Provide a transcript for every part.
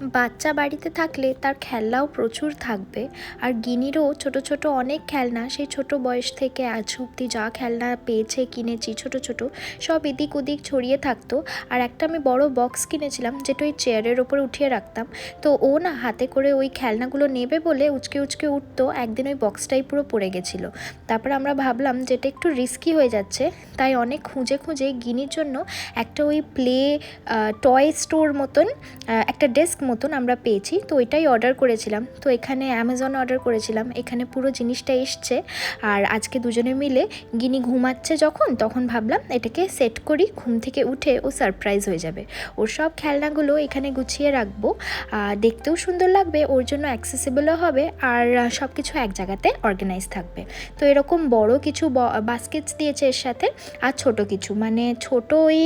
বাচ্চা বাড়িতে থাকলে তার খেলনাও প্রচুর থাকবে। আর গিনিরও ছোট ছোট অনেক খেলনা, সেই ছোট বয়স থেকে আজ অব্দি যা খেলনা পেয়েছে, কিনেছি, ছোট ছোট, সব এদিক ওদিক ছড়িয়ে থাকতো। আর একটা আমি বড় বক্স কিনেছিলাম, যেটা ওই চেয়ারের ওপরে উঠিয়ে রাখতাম। তো ও না হাতে করে ওই খেলনাগুলো নেবে বলে উচকে উচকে উঠতো, একদিন ওই বক্সটাই পুরো পড়ে গেছিল। তারপর আমরা ভাবলাম যে এটা একটু রিস্কি হয়ে যাচ্ছে, তাই অনেক খুঁজে খুঁজে গিনির জন্য একটা ওই প্লে টয় স্টোর মতন একটা ডেস্ক মতন আমরা পেয়েছি। তো ওইটাই অর্ডার করেছিলাম। তো এখানে অ্যামাজন অর্ডার করেছিলাম। এখানে পুরো জিনিসটা এসছে। আর আজকে দুজনে মিলে গিনি ঘুমাচ্ছে যখন, তখন ভাবলাম এটাকে সেট করি। ঘুম থেকে উঠে ও সারপ্রাইজ হয়ে যাবে। ওর সব খেলনাগুলো এখানে গুছিয়ে রাখব। আর দেখতেও সুন্দর লাগবে, ওর জন্য অ্যাক্সেসিবলও হবে। আর সব কিছু এক জায়গাতে অর্গানাইজ থাকবে। তো এরকম বড় কিছু বাস্কেটস দিয়েছে এর সাথে। আর ছোট কিছু। মানে ছোট ওই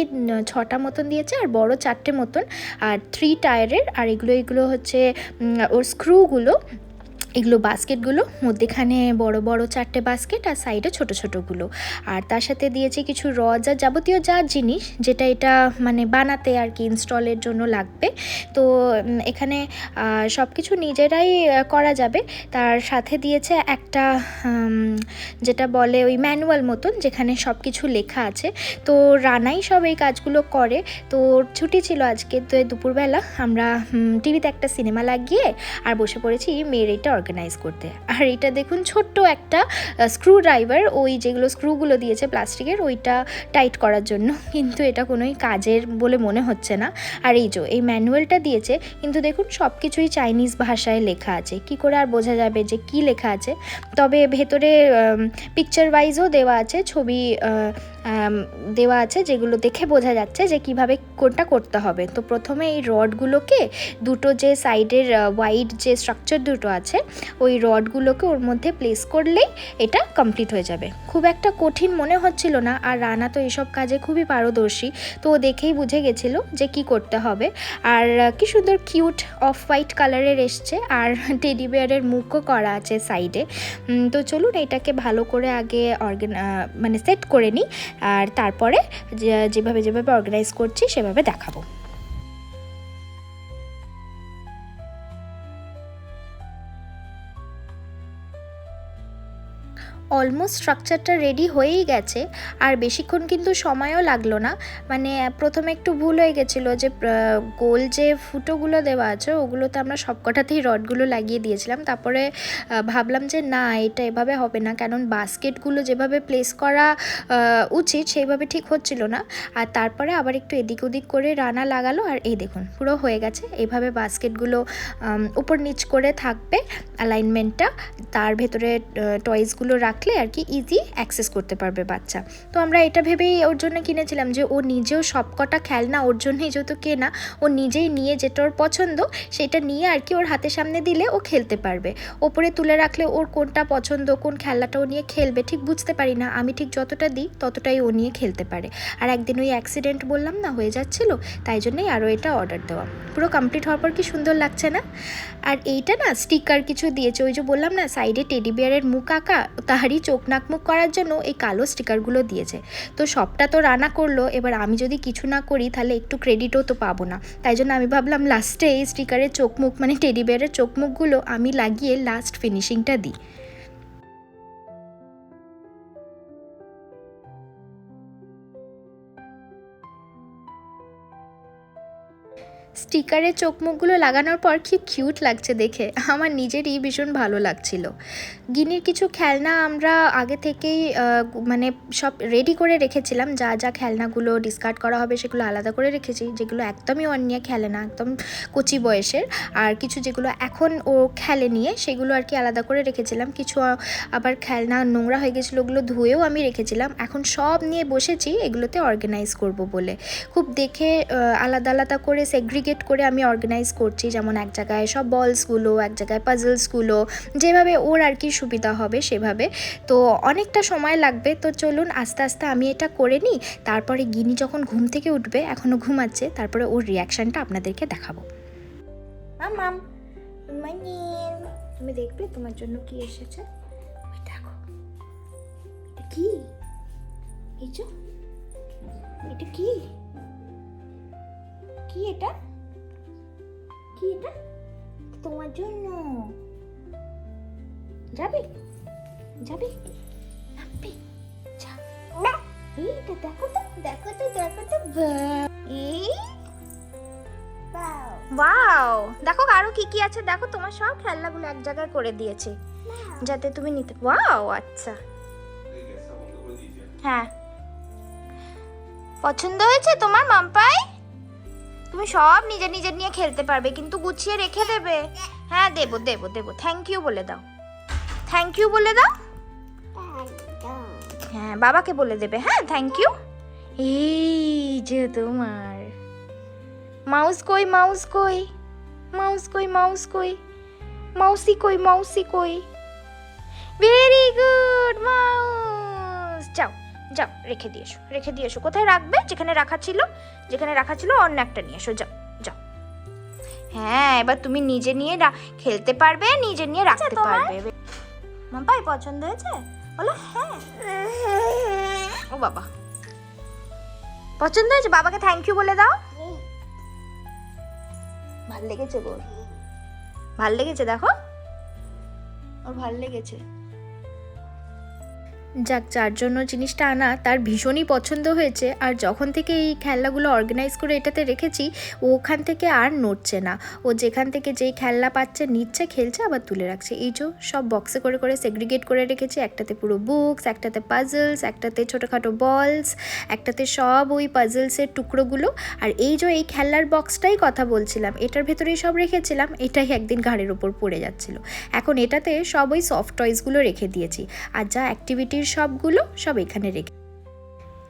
ছটা মতন দিয়েছে। আর বড় চারটে মতন। আর থ্রি টায়ারের আর এগুলো এগুলো হচ্ছে ওর স্ক্রুগুলো এগুলো বাস্কেটগুলো, মধ্যেখানে বড় বড় চারটে বাস্কেট আর সাইডে ছোট ছোটোগুলো। আর তার সাথে দিয়েছে কিছু রজ আর যাবতীয় যা জিনিস, যেটা এটা মানে বানাতে আর কি ইনস্টলের জন্য লাগবে। তো এখানে সব কিছু নিজেরাই করা যাবে। তার সাথে দিয়েছে একটা যেটা বলে ওই ম্যানুয়াল মতন, যেখানে সব কিছু লেখা আছে। তো রানাই সব এই কাজগুলো করে। তো ছুটি ছিল আজকে, তো দুপুরবেলা আমরা টিভিতে একটা সিনেমা লাগিয়ে আর বসে পড়েছি মেয়ের এটা অর্গানাইজ করতে। আর এটা দেখুন, ছোট্ট একটা স্ক্রু ড্রাইভার ওই যেগুলো স্ক্রুগুলো দিয়েছে প্লাস্টিকের, ওইটা টাইট করার জন্য। কিন্তু এটা কোনোই কাজের বলে মনে হচ্ছে না। আর এই যে, এই ম্যানুয়ালটা দিয়েছে, কিন্তু দেখুন সব কিছুই চাইনিজ ভাষায় লেখা আছে। কি করে আর বোঝা যাবে যে কি লেখা আছে? তবে ভেতরে পিকচার ওয়াইজও দেওয়া আছে, ছবি দেওয়া আছে যেগুলো দেখে বোঝা যাচ্ছে যে কীভাবে কোনটা করতে হবে। তো প্রথমে এই রডগুলোকে দুটো যে সাইডের ওয়াইড যে স্ট্রাকচার দুটো আছে, ওই রডগুলোকে ওর মধ্যে প্লেস করলেই এটা কমপ্লিট হয়ে যাবে। খুব একটা কঠিন মনে হচ্ছিল না। আর রানা তো এসব কাজে খুবই পারদর্শী। তো ও দেখেই বুঝে গেছিল যে কি করতে হবে। আর কি সুন্দর কিউট অফ হোয়াইট কালারের এসছে। আর টেডি বিয়ারের মুখও করা আছে সাইডে তো চলুন এটাকে ভালো করে আগে অর্গান মানে সেট করে নিই। আর তারপরে যেভাবে যেভাবে অর্গানাইজ করছি সেভাবে দেখাবো। অলমোস্ট স্ট্রাকচারটা রেডি হয়েই গেছে, আর বেশিক্ষণ কিন্তু সময়ও লাগল না। মানে প্রথমে একটু ভুল হয়ে গেছিল যে গোল যে ফুটোগুলো দেওয়া আছে, ওগুলোতে আমরা সবকটাতেই রডগুলো লাগিয়ে দিয়েছিলাম। তারপরে ভাবলাম যে, না, এটা এভাবে হবে না, কারণ বাস্কেটগুলো যেভাবে প্লেস করা উচিত, সেইভাবে ঠিক হচ্ছিল না। আর তারপরে আবার একটু এদিক ওদিক করে রানা লাগালো, আর এই দেখুন, পুরো হয়ে গেছে। এইভাবে বাস্কেটগুলো উপর নিচ করে থাকবে অ্যালাইনমেন্টটা তার ভেতরে টয়েসগুলো রাখলে আর কি ইজি অ্যাক্সেস করতে পারবে বাচ্চা। তো আমরা এটা ভেবেই ওর জন্য কিনেছিলাম যে ও নিজেও সবকটা খেলনা ওর জন্যই যেহেতু কেনা, ও নিজেই নিয়ে যেটা ওর পছন্দ, সেটা নিয়ে আর কি ওর হাতের সামনে দিলে ও খেলতে পারবে। ওপরে তুলে রাখলে ওর কোনটা পছন্দ, কোন খেলনাটা ও নিয়ে খেলবে ঠিক বুঝতে পারি না। আমি ঠিক যতটা দিই ততটাই ও নিয়ে খেলতে পারে। আর একদিন ওই অ্যাক্সিডেন্ট বললাম না হয়ে যাচ্ছিল, তাই জন্যই আরও এটা অর্ডার দেওয়া। পুরো কমপ্লিট হওয়ার পর কি সুন্দর লাগছে না? আর এইটা না স্টিকার কিছু দিয়েছে, ওই যে বললাম না সাইডে টেডি বিয়ারের মুখ আঁকা তাহারই চোখ নাকমুখ করার জন্য এই কালো স্টিকারগুলো দিয়েছে। তো সবটা তো রান্না করল, এবার আমি যদি কিছু না করি তাহলে একটু ক্রেডিটও তো পাবো না। তাই জন্য আমি ভাবলাম লাস্টে এই স্টিকারের চোখ মুখ মানে টেডি বিয়ারের চোখ মুখগুলো আমি লাগিয়ে লাস্ট ফিনিশিংটা দিই। স্টিকারের চোখ মুখগুলো লাগানোর পর কি কিউট লাগছে দেখে। আমার নিজেরই ভীষণ ভালো লাগছিল। গিনির কিছু খেলনা আমরা আগে থেকেই মানে সব রেডি করে রেখেছিলাম। যা যা খেলনাগুলো ডিসকার্ড করা হবে সেগুলো আলাদা করে রেখেছি, যেগুলো একদমই ওর নিয়ে খেলে না, একদম কচি বয়সের। আর কিছু যেগুলো এখন ও খেলে নিয়ে সেগুলো আর কি আলাদা করে রেখেছিলাম। কিছু আবার খেলনা নোংরা হয়ে গেছিল ওগুলো ধুয়েও আমি রেখেছিলাম। এখন সব নিয়ে বসেছি, এগুলোতে অর্গানাইজ করব বলে। খুব দেখে আলাদা আলাদা করে সেগ্রিগেট করে আমি অর্গানাইজ করছি, যেমন এক জায়গায় সব বলসগুলো এক জায়গায় পাজলসগুলো যেভাবে ওর আর কি সুবিধা হবে সেভাবে। তো অনেকটা সময় লাগবে, তো চলুন আস্তে আস্তে আমি এটা করে নিই। তারপরে গিনি যখন ঘুম থেকে উঠবে এখনও ঘুমাচ্ছে, তারপরে ওর রিয়াকশানটা আপনাদেরকে দেখাবো। মর্নিং তুমি দেখবে তোমার জন্য কি এসেছে? দেখো। এটা কি? এই এটা কি? কি এটা? কি এটা? তোমার জন্য। যাবে? যাবে? নামবে যা। এইটা দেখো তো দেখো তো দেখো তো। এই ওয়াও দেখো আরও কি কি আছে। দেখো তোমার সব খেলনাগুলো এক জায়গায় করে দিয়েছে। যাতে তুমি নিতে ওয়াও আচ্ছা। হ্যাঁ। পছন্দ হয়েছে তোমার মাম্পাই? তুমি সব নিজে নিজে নিয়ে খেলতে পারবে, কিন্তু গুছিয়ে রেখে দেবে। হ্যাঁ দেবো দেবো দেবো। থ্যাংক ইউ বলে দাও। থ্যাংক ইউ বলে দাও? হ্যাঁ বাবাকে বলে দেবে। হ্যাঁ থ্যাংক ইউ এই যে তোমার। মাউস কই মাউস কই? মাউস কই মাউস কই? মাউসি কই মাউসি কই? Very good mouse. যাও। যাও রেখে দিয়ে এসো রেখে দিয়ে এসো। কোথায় রাখবে? যেখানে রাখা ছিল যেখানে রাখা ছিল অন্য একটা নিয়ে এসো। যাও যাও। হ্যাঁ এবার তুমি নিজে নিয়ে খেলতে পারবে নিজে নিয়ে রাখতে পারবে। মাম্পাই পছন্দ হয়েছে? বলো হ্যাঁ। ও বাবা। পছন্দ হয়েছে? বাবাকে থ্যাংক ইউ বলে দাও। ভালো লেগেছে গো। ভালো লেগেছে দেখো। ওর ভালো লেগেছে। যাক, যার জন্য জিনিসটা আনা তার ভীষণই পছন্দ হয়েছে, আর যখন থেকে এই খেলনাগুলো অর্গানাইজ করে এটাতে রেখেছি, ওখান থেকে আর নড়ছে না। ও যেখান থেকে যেই খেলনা পাচ্ছে, নিচ্ছে, খেলছে, আবার তুলে রাখছে। এই যে সব বক্সে করে করে সেগ্রিগেট করে রেখেছি, একটাতে পুরো বুকস একটাতে পাজলস একটাতে ছোটোখাটো বলস একটাতে সব ওই পাজলসের টুকরোগুলো। আর এই যে এই খেলনার বক্সটাই কথা বলছিলাম, এটার ভেতরেই সব রেখেছিলাম, এটাই একদিন ঘাড়ের ওপর পড়ে যাচ্ছিল। এখন এটাতে সব ওই সফট টয়েসগুলো রেখে দিয়েছি। আর যা অ্যাক্টিভিটির সবগুলো সব এখানে রেখে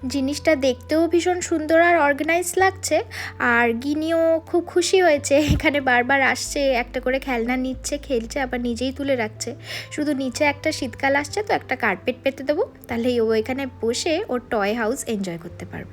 জিনিসটা দেখতেও ভীষণ সুন্দর আর অর্গানাইজ লাগছে। আর গিনিও খুব খুশি হয়েছে, এখানে বারবার আসছে, একটা করে খেলনা নিচ্ছে, খেলছে, আবার নিজেই তুলে রাখছে। শুধু নিচে একটা শীতকাল আসছে, তো একটা কার্পেট পেতে দেবো তাহলে ও এখানে বসে ওর টয় হাউস এনজয় করতে পারবে।